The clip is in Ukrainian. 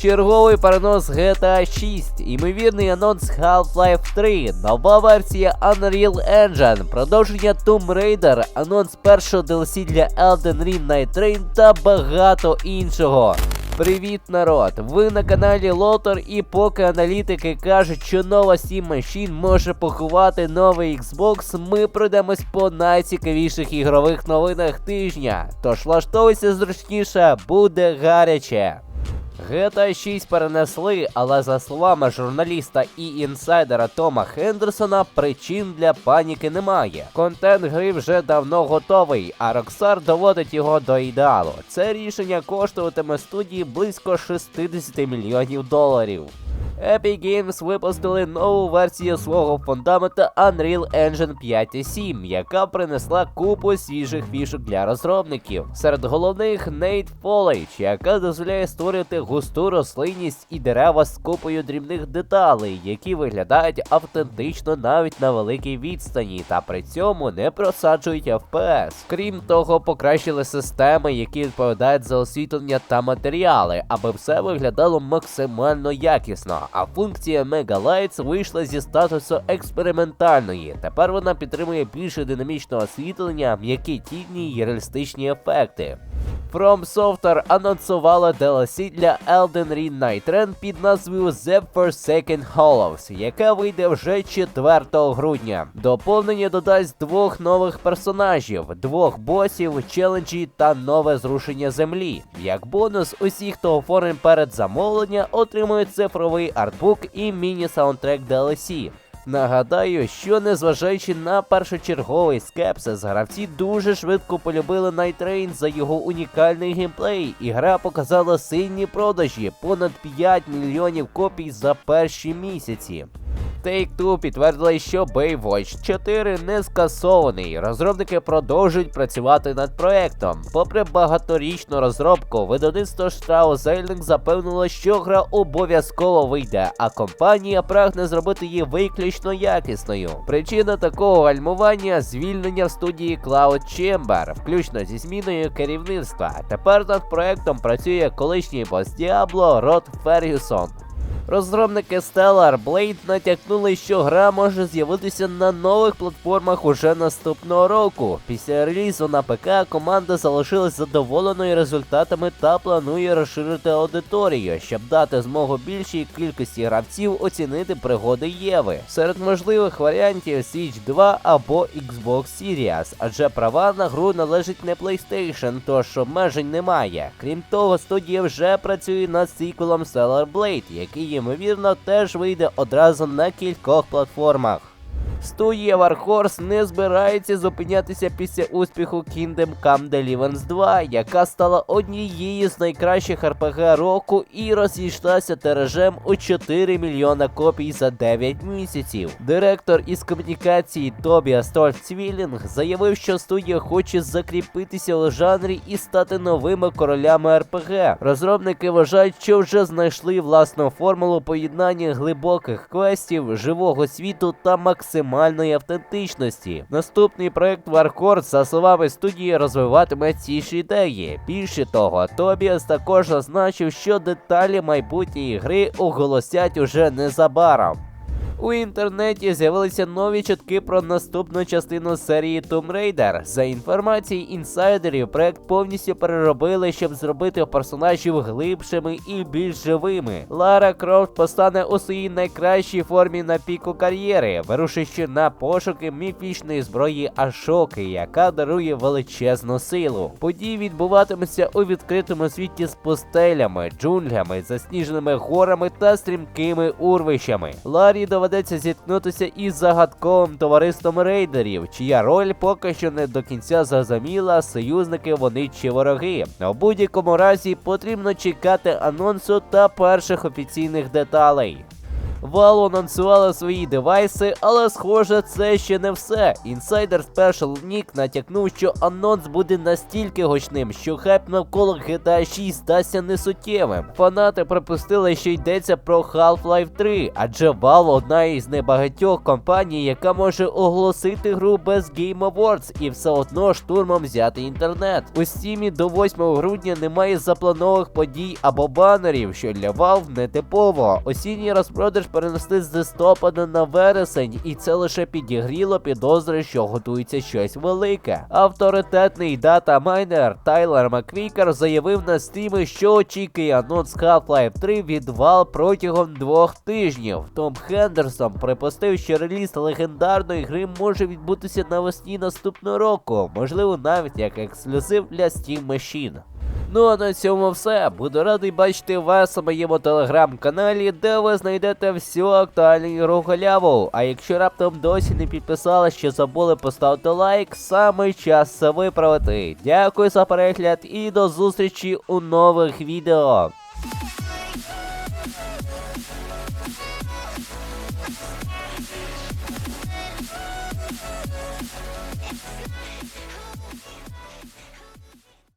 Черговий перенос GTA 6, імовірний анонс Half-Life 3, нова версія Unreal Engine, продовження Tomb Raider, анонс першого DLC для Elden Ring Night Train та багато іншого. Привіт, народ! Ви на каналі Лотор, і поки аналітики кажуть, що нова Steam Machine може поховати новий Xbox, ми пройдемось по найцікавіших ігрових новинах тижня. Тож влаштовуйся зручніше, буде гаряче. GTA 6 перенесли, але за словами журналіста і інсайдера Тома Хендерсона, причин для паніки немає. Контент гри вже давно готовий, а Rockstar доводить його до ідеалу. Це рішення коштуватиме студії близько 60 мільйонів доларів. Epic Games випустили нову версію свого фундамента Unreal Engine 5.7, яка принесла купу свіжих фішок для розробників. Серед головних Nate Foliage, яка дозволяє створювати густу рослинність і дерева з купою дрібних деталей, які виглядають автентично навіть на великій відстані, та при цьому не просаджують FPS. Крім того, покращили системи, які відповідають за освітлення та матеріали, аби все виглядало максимально якісно. А функція Mega Lights вийшла зі статусу експериментальної. Тепер вона підтримує більше динамічного освітлення, м'які тіні і реалістичні ефекти. From Software анонсувала DLC для Elden Ring Night під назвою The Forsaken Hollows, яка вийде вже 4 грудня. Доповнення додасть двох нових персонажів, двох босів, челенджі та нове зрушення землі. Як бонус, усі, хто оформив перед замовлення, отримують цифровий артбук і міні-саундтрек DLC. Нагадаю, що незважаючи на першочерговий скепсис, гравці дуже швидко полюбили Night Rain за його унікальний геймплей, і гра показала сильні продажі понад 5 мільйонів копій за перші місяці. Take-Two підтвердили, що Baywatch 4 не скасований. Розробники продовжують працювати над проектом. Попри багаторічну розробку, видавництво Strauss Zelnick запевнило, що гра обов'язково вийде, а компанія прагне зробити її виключно якісною. Причина такого гальмування звільнення в студії Cloud Chamber, включно зі зміною керівництва. Тепер над проектом працює колишній бос Діабло Рот Фергюсон. Розробники Stellar Blade натякнули, що гра може з'явитися на нових платформах уже наступного року. Після релізу на ПК команда залишилась задоволеною результатами та планує розширити аудиторію, щоб дати змогу більшій кількості гравців оцінити пригоди Єви. Серед можливих варіантів Switch 2 або Xbox Series, адже права на гру належать не PlayStation, тож обмежень немає. Крім того, студія вже працює над сиквелом Stellar Blade, який ймовірно теж вийде одразу на кількох платформах. Студія Warhorse не збирається зупинятися після успіху Kingdom Come Deliverance 2, яка стала однією з найкращих RPG року і розійшлася тиражем у 4 мільйона копій за 9 місяців. Директор із комунікації Тобіас Тольцвілінг заявив, що студія хоче закріпитися у жанрі і стати новими королями RPG. Розробники вважають, що вже знайшли власну формулу поєднання глибоких квестів, живого світу та максимальної автентичності. Наступний проект Warhorse, за словами студії, розвиватиме ці ж ідеї. Більше того, Тобіас також зазначив, що деталі майбутньої гри оголосять уже незабаром. У інтернеті з'явилися нові чутки про наступну частину серії Tomb Raider. За інформацією інсайдерів, проект повністю переробили, щоб зробити персонажів глибшими і більш живими. Лара Крофт постане у своїй найкращій формі на піку кар'єри, вирушивши на пошуки міфічної зброї Ашоки, яка дарує величезну силу. Події відбуватимуться у відкритому світі з пустелями, джунглями, засніженими горами та стрімкими урвищами. Ларі доведеться зіткнутися із загадковим товариством рейдерів, чия роль поки що не до кінця зрозуміла, союзники вони чи вороги. У будь-якому разі потрібно чекати анонсу та перших офіційних деталей. Valve анонсували свої девайси, але схоже, це ще не все. Інсайдер Special Nick натякнув, що анонс буде настільки гучним, що хайп навколо GTA 6 стася несуттєвим. Фанати припустили, що йдеться про Half-Life 3, адже Valve одна із небагатьох компаній, яка може оголосити гру без Game Awards і все одно штурмом взяти інтернет. У Steam до 8 грудня немає запланованих подій або банерів, що для Valve не типово. Осінній розпродаж перенесли з листопада на вересень, і це лише підігріло підозри, що готується щось велике. Авторитетний дата майнер Тайлер Маквікер заявив на стрімі, що очікує анонс Half-Life 3 від Valve протягом двох тижнів. Том Хендерсон припустив, що реліз легендарної гри може відбутися навесні наступного року, можливо, навіть як ексклюзив для Steam Machine. Ну а на цьому все. Буду радий бачити вас у моєму телеграм-каналі, де ви знайдете всю актуальну ігру халяву. А якщо раптом досі не підписали, що забули, поставити лайк, саме час це виправити. Дякую за перегляд і до зустрічі у нових відео.